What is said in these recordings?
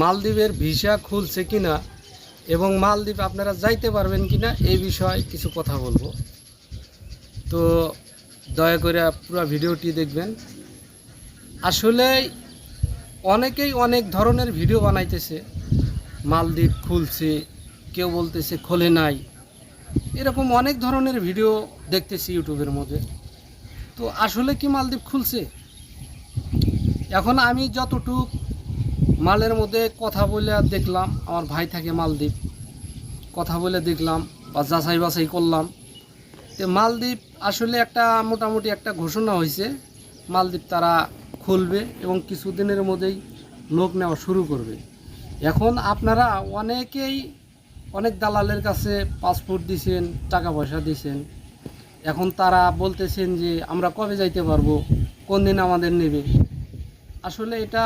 মালদ্বীপের ভিসা খুলছে কিনা এবং মালদ্বীপ আপনারা যাইতে পারবেন কিনা এই বিষয়ে কিছু কথা বলব। তো দয়া করে পুরো ভিডিওটি দেখবেন। আসলে অনেকেই অনেক ধরনের ভিডিও বানাইতেছে। মালদ্বীপ খুলছে, কেউ বলতেছে খোলে নাই। এরকম অনেক ধরনের ভিডিও দেখতেছি ইউটিউবের মধ্যে। তো আসলে কি মালদ্বীপ খুলছে? এখন আমি যতটুক মালের মধ্যে কথা বলে দেখলাম, আমার ভাই থাকে মালদ্বীপ। কথা বলে দেখলাম বা যাচাই বাছাই করলাম। তো মালদ্বীপ আসলে একটা মোটামুটি একটা ঘোষণা হয়েছে, মালদ্বীপ তারা খুলবে এবং কিছুদিনের মধ্যেই লোক নেওয়া শুরু করবে। এখন আপনারা অনেকেই অনেক দালালের কাছে পাসপোর্ট দিছেন, টাকা পয়সা দিছেন। এখন তারা বলতেছেন যে, আমরা কবে যাইতে পারব? কোন দিন আমাদের নেবে? আসলে এটা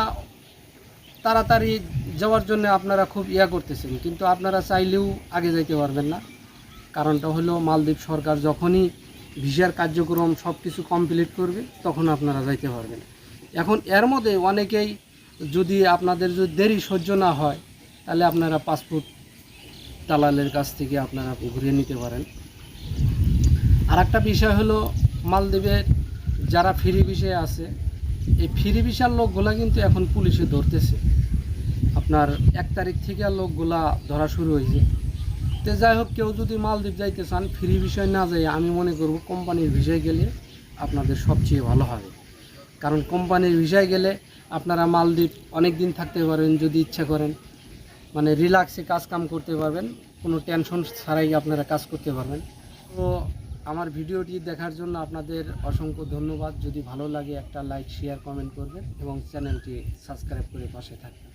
তাড়াতাড়ি যাওয়ার জন্য আপনারা খুব ইয়া করতেছেন। কিন্তু আপনারা চাইলেও আগে যাইতে পারবেন না। কারণটা হলো মালদ্বীপ সরকার যখনই ভিসার কার্যক্রম সব কিছু কমপ্লিট করবে, তখন আপনারা যাইতে পারবেন। এখন এর মধ্যে অনেকেই যদি আপনাদের যদি দেরি সহ্য না হয়, তাহলে আপনারা পাসপোর্ট দালালের কাছ থেকে আপনারা ঘুরিয়ে নিতে পারেন। আর একটা বিষয় হলো মালদ্বীপের যারা ফ্রি বিষয়ে আছে এই ফ্রি ভিসার লোকগুলা কিন্তু এখন পুলিশে ধরতেছে। আপনার এক তারিখ থেকে লোকগুলা ধরা শুরু হয়েছে। তো যাই হোক, কেউ যদি মালদ্বীপ যাইতে চান, ফ্রি বিষয় না যাই আমি মনে করব কোম্পানির ভিসায় গেলে আপনাদের সবচেয়ে ভালো হবে। কারণ কোম্পানির ভিসায় গেলে আপনারা মালদ্বীপ অনেক দিন থাকতে পারবেন, যদি ইচ্ছা করেন। মানে রিল্যাক্সে কাজ কাম করতে পারবেন, কোনো টেনশন ছাড়াই আপনারা কাজ করতে পারবেন। তো আমার ভিডিওটি দেখার জন্য আপনাদের অসংখ্য ধন্যবাদ। যদি ভালো লাগে একটা লাইক শেয়ার কমেন্ট করবেন এবং চ্যানেলটি সাবস্ক্রাইব করে পাশে থাকবেন।